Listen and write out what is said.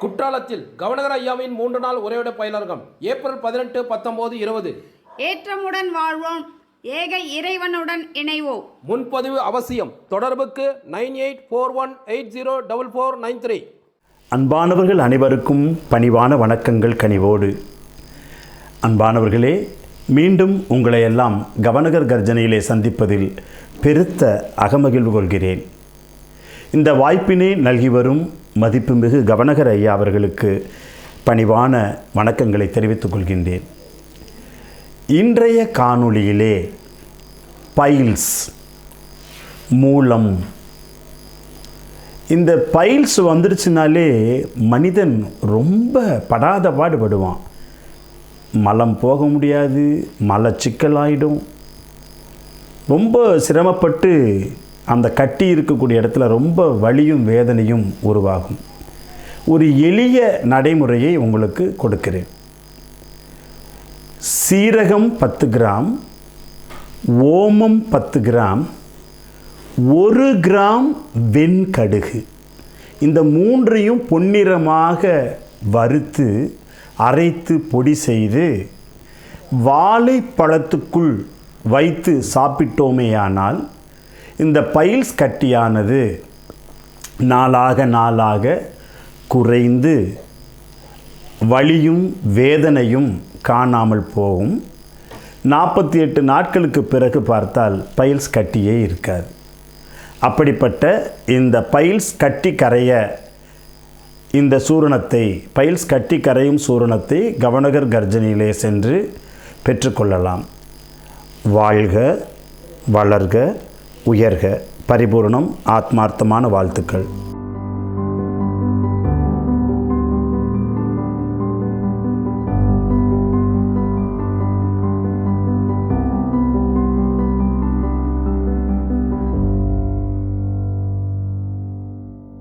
குற்றாலத்தில் கவர்னர் ஐயாவின் மூன்று நாள் உரையாட பயிலரங்கம் ஏப்ரல் பதினெட்டு பத்தொன்பது இருபது. ஏற்றமுடன் வாழ்வோம். ஏக இறைவனுடன் இணைவோம். முன்பதிவு அவசியம். தொடர்புக்கு nine eight four one eight zero double four nine three. அன்பானவர்கள் அனைவருக்கும் பணிவான வணக்கங்கள் கனிவோடு. அன்பானவர்களே மீண்டும் உங்களை எல்லாம் கவனகர் கர்ஜனையிலே சந்திப்பதில் பெருத்த அகமகிழ்வு கொள்கிறேன். இந்த வாய்ப்பினை நல்கி வரும் மதிப்புமிகு கவனகர் ஐயா அவர்களுக்கு பணிவான வணக்கங்களை தெரிவித்துக் கொள்கின்றேன். இன்றைய காணொளியிலே பைல்ஸ் மூலம் இந்த பைல்ஸ் வந்துருச்சுனாலே மனிதன் ரொம்ப படாத பாடுபடுவான். மலம் போக முடியாது மலச்சிக்கலாயிடும். ரொம்ப சிரமப்பட்டு அந்த கட்டி இருக்கக்கூடிய இடத்துல ரொம்ப வலியும் வேதனையும் உருவாகும். ஒரு எளிய நடைமுறையை உங்களுக்கு கொடுக்கிறேன். சீரகம் பத்து கிராம் ஓமம் பத்து கிராம் ஒரு கிராம் வெண்கடுகு. இந்த மூன்றையும் பொன்னிறமாக வறுத்து அரைத்து பொடி செய்து வாழைப்பழத்துக்குள் வைத்து சாப்பிட்டோமேயானால் இந்த பைல்ஸ் கட்டியானது நாளாக நாளாக குறைந்து வலியும் வேதனையும் காணாமல் போகும். நாற்பத்தி எட்டு நாட்களுக்கு பிறகு பார்த்தால் பைல்ஸ் கட்டியே இருக்காது. அப்படிப்பட்ட இந்த பைல்ஸ் கட்டி கரைய இந்த சூரணத்தை பைல்ஸ் கட்டி கரையும் சூரணத்தை கவனகர் கர்ஜனியிலே சென்று பெற்றுக்கொள்ளலாம். வாழ்க வளர்க உயர்க பரிபூர்ணம் ஆத்மார்த்தமான வாழ்த்துக்கள்.